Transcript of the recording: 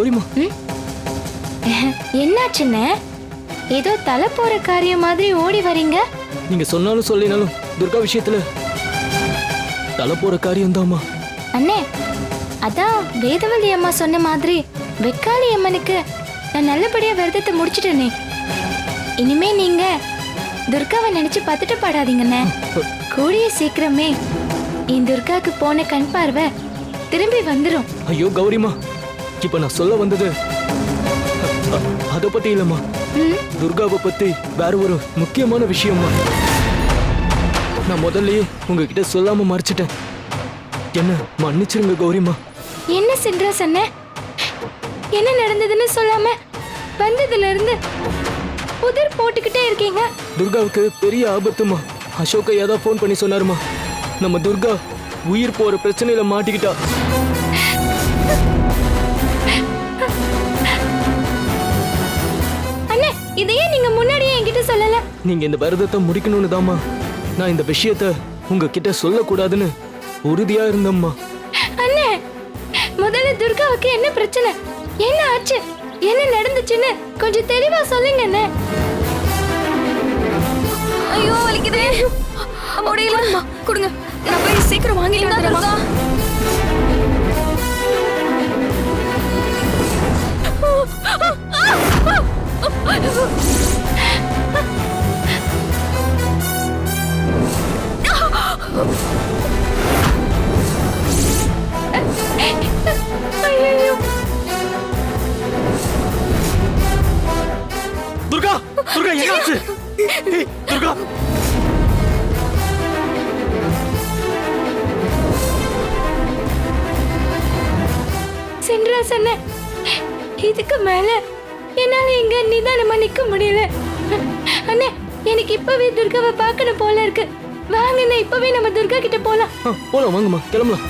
கௌரிமா என்னாச்சுன்னு? ஏதோ தலை போற காரியம் மாதிரி ஓடி வரீங்க? நீங்க சொன்னாலும் சொல்லினாலும் துர்கா விஷயத்துல தலை போற காரியம்தாம்மா அண்ணே அதான் வேதவதி அம்மா சொன்ன மாதிரி வெக்காளி அம்மனுக்கு நான் நல்லபடியா விரதத்தை முடிச்சிட்டேனே. இனிமே நீங்க துர்காவை நினைச்சு பத்துட்டு பாடாதீங்கண்ணே. கூடிய சீக்கிரமே என் துர்காக்கு போன கண் பார்வை திரும்பி வந்துரும். ஐயோ கௌரிமா இப்ப நான் சொல்ல வந்தது. அத பத்தி இல்லம்மா. துர்காவை பத்தி வேற ஒரு முக்கியமான விஷயம்மா. நான் முதல்லயே உங்ககிட்ட சொல்லாம மறைச்சிட்டேன். என்ன மன்னிச்சிருங்க கௌரிமா என்ன சின்ராஸ் அண்ணே என்ன நடந்ததுன்னு சொல்லாம வந்ததுல இருந்து புதிர் போட்டுக்கிட்டே இருக்கீங்க? துர்காவுக்கு பெரிய ஆபத்துமா அசோக் ஐயா தான் ஃபோன் பண்ணி சொன்னாருமா நம்ம துர்கா உயிர் போற பிரச்சனையில மாட்டிக்கிட்டா. நீங்க இந்த விரதத்தை முடிக்கணும்னு தாம்மா நான் இந்த விஷயத்த உங்ககிட்ட சொல்லக்கூடாதுன்னு உறுதியா இருந்தம்மா. அண்ணே முதல்ல துர்காவுக்கு என்ன பிரச்சனை? என்ன ஆச்சு? என்ன நடந்துச்சுன்னு கொஞ்சம் தெளிவா சொல்லுங்க அண்ணே. ஐயோ வலிக்குதே. முடியல கொடுங்க. நான் போய் சீக்கிரம் வாங்கிட்டு வந்துடுறேன் துர்கா துர்கா என்னாச்சு ஏய், துர்கா சின்ராஸ் அண்ணே இதுக்கு மேல என்னால இங்க நிதானமா நிக்க முடியல அண்ணே எனக்கு இப்பவே துர்காவை பார்க்கணும் போல இருக்கு வாங்க இப்பவே நம்ம துர்கா கிட்ட போலாம். ஆ, போலாம் வாங்கம்மா. கிளம்பலாம்.